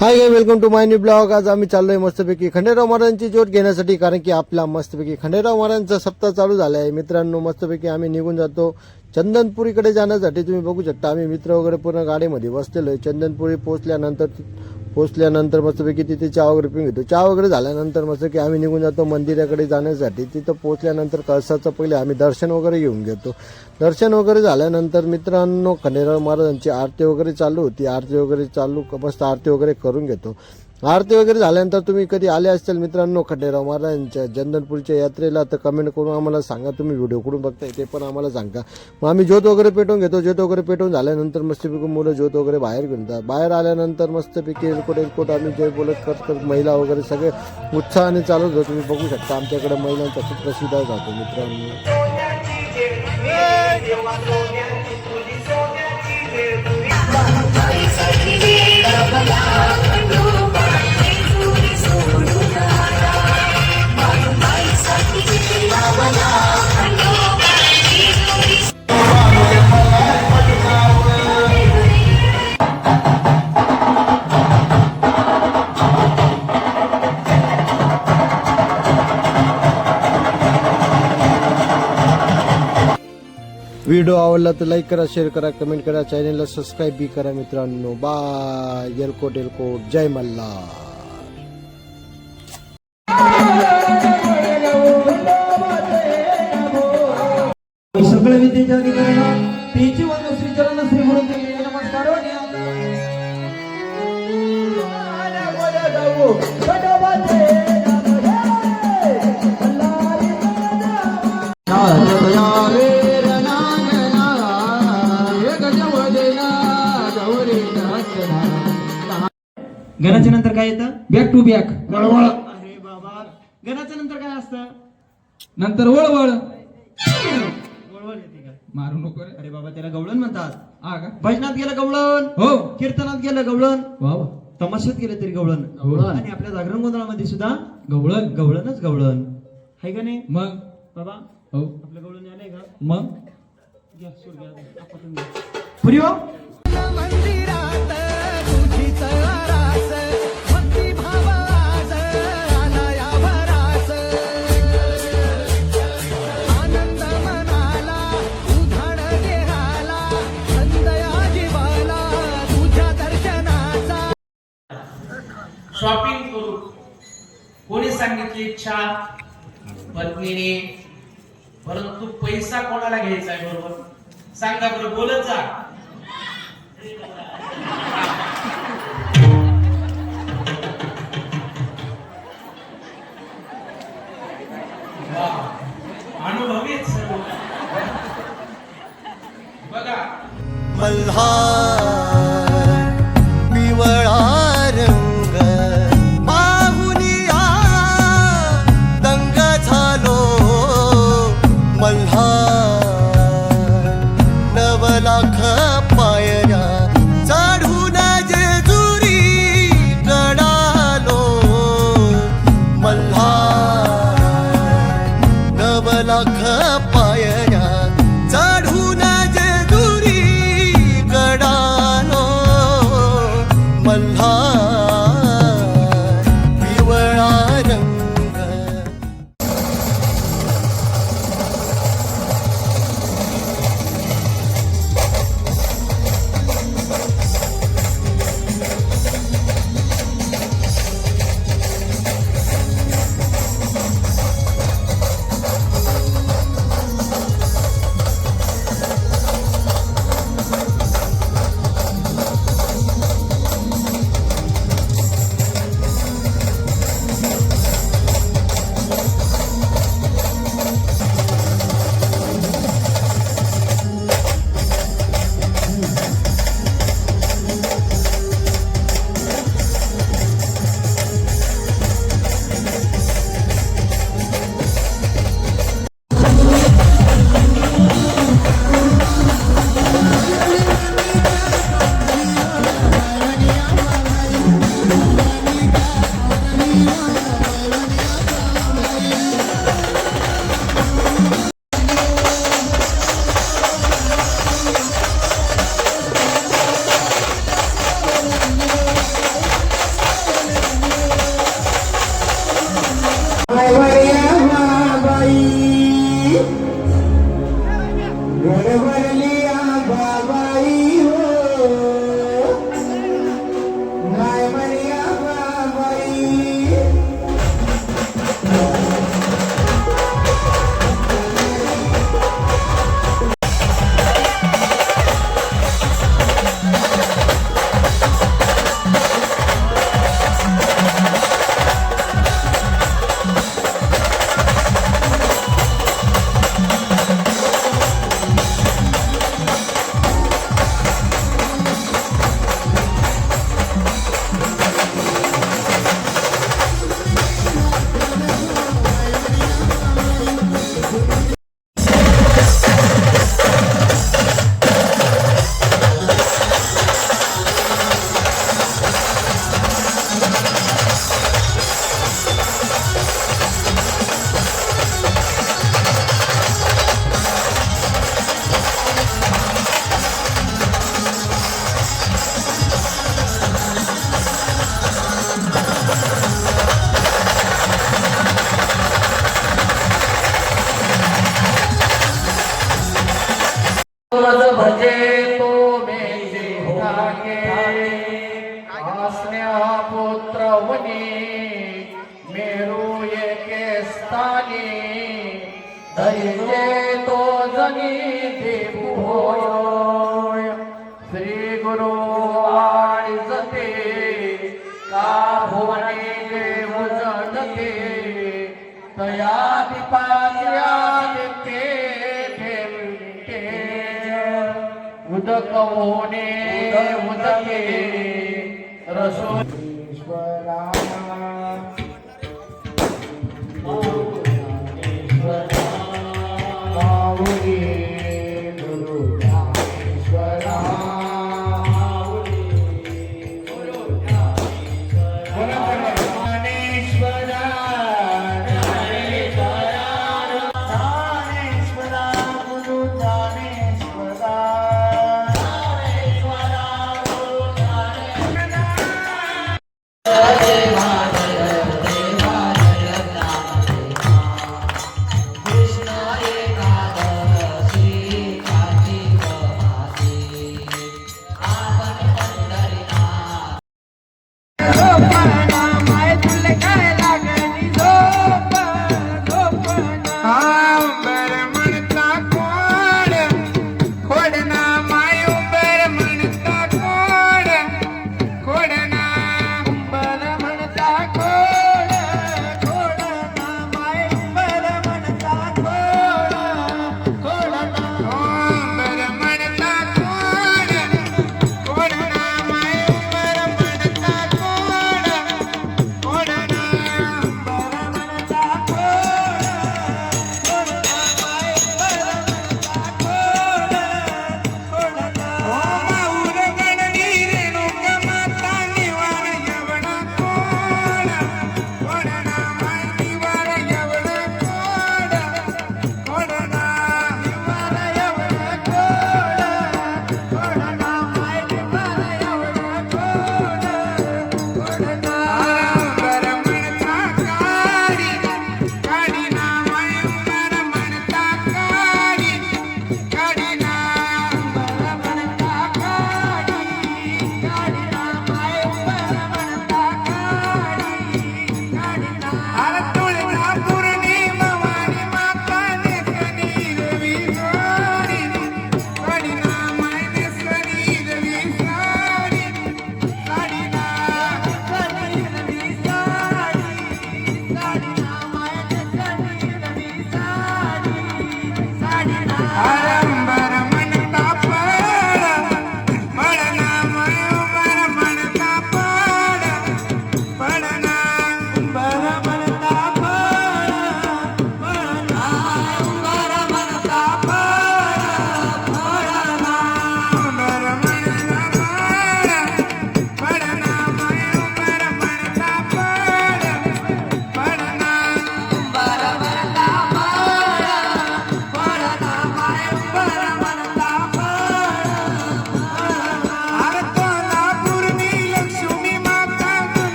Hi guys welcome to my new blog आज आम्ही चाललोय मस्तपैकी खंडेराव महाराजांची जोड घेण्यासाठी कारण की आपला मस्तपैकी खंडेराव महाराजांचा सप्ताह चालू झाला आहे मित्रांनो मस्तपैकी आम्ही निघून जातो चंदनपुरीकडे जाण्यासाठी. तुम्ही बघू शकता आम्ही मित्र वगैरे पूर्ण गाडीमध्ये बसलेलो आहे. चंदनपुरी पोहोचल्यानंतर पोचल्यानंतर मस्तपैकी तिथे चहा वगैरे पिऊन घेतो. चहा वगैरे झाल्यानंतर मस्त की आम्ही निघून जातो मंदिराकडे जाण्यासाठी. तिथं पोचल्यानंतर कळसाचं पहिले आम्ही दर्शन वगैरे घेऊन घेतो. दर्शन वगैरे झाल्यानंतर मित्रांनो खंडेराव महाराजांची आरती वगैरे चालू होती. आरती वगैरे चालू मस्त आरती वगैरे करून घेतो. आरती वगैरे झाल्यानंतर तुम्ही कधी आले असतील मित्रांनो खंडेराव महाराजांच्या चंदनपूरच्या यात्रेला तर कमेंट करून आम्हाला सांगा. तुम्ही व्हिडिओ कुठून बघताय ते पण आम्हाला सांगा. मग आम्ही ज्योत वगैरे पेटवून घेतो. ज्योत वगैरे पेटवून झाल्यानंतर मस्तपैकी मुलं ज्योत वगैरे बाहेर घेऊन जातात बाहेर आल्यानंतर मस्तपैकी एलकोट एलकोट आम्ही जे बोलत करत करत महिला वगैरे सगळे उत्साहाने चालत होतो तुम्ही बघू शकता. आमच्याकडे महिलांचा खूप प्रसिद्ध जातो मित्रांनो. व्हिडिओ आवडला तर लाईक करा शेअर करा कमेंट करा. चॅनलला सबस्क्राईब बी करा मित्रांनो. बाय एलकोट एलकोट जय मल्हार सकळ विद्येच्या अधिकाऱ्यांना तेची वंद श्री चरण श्री गुरु देवी नमस्कार. काय येतं? बॅक टू बॅक अरे बाबा. गणाच्या नंतर काय असतं? नंतर वळवळ. वळवळ येते का? मारू नको रे. अरे बाबा त्याला गवळण म्हणतात. हा का? भजनात गेलं गवळण. हो. कीर्तनात गेलं गवळण. वा वा. तमाशात गेलं तरी गवळण. गवळण. आणि आपल्या जागरण गोंधळामध्ये सुद्धा गवळण. गवळणच गवळण. आहे का नाही? मग? बाबा हो. आपलं गवळण आलंय का? मग? घ्या सूर घ्या आपा तुम्ही घ्या. पुरी हो मंदिरात सांगितली इच्छा पत्नीने. परंतु पैसा कोणाला घ्यायचा आहे बरोबर? सांगा बरं बोलत जा. वा, अनुभवीच सर्व. बघा. मल्हार ઉદકવોને ઉદકે રસોઈ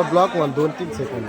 आपला ब्लॉक वन दोन तीन सेकंद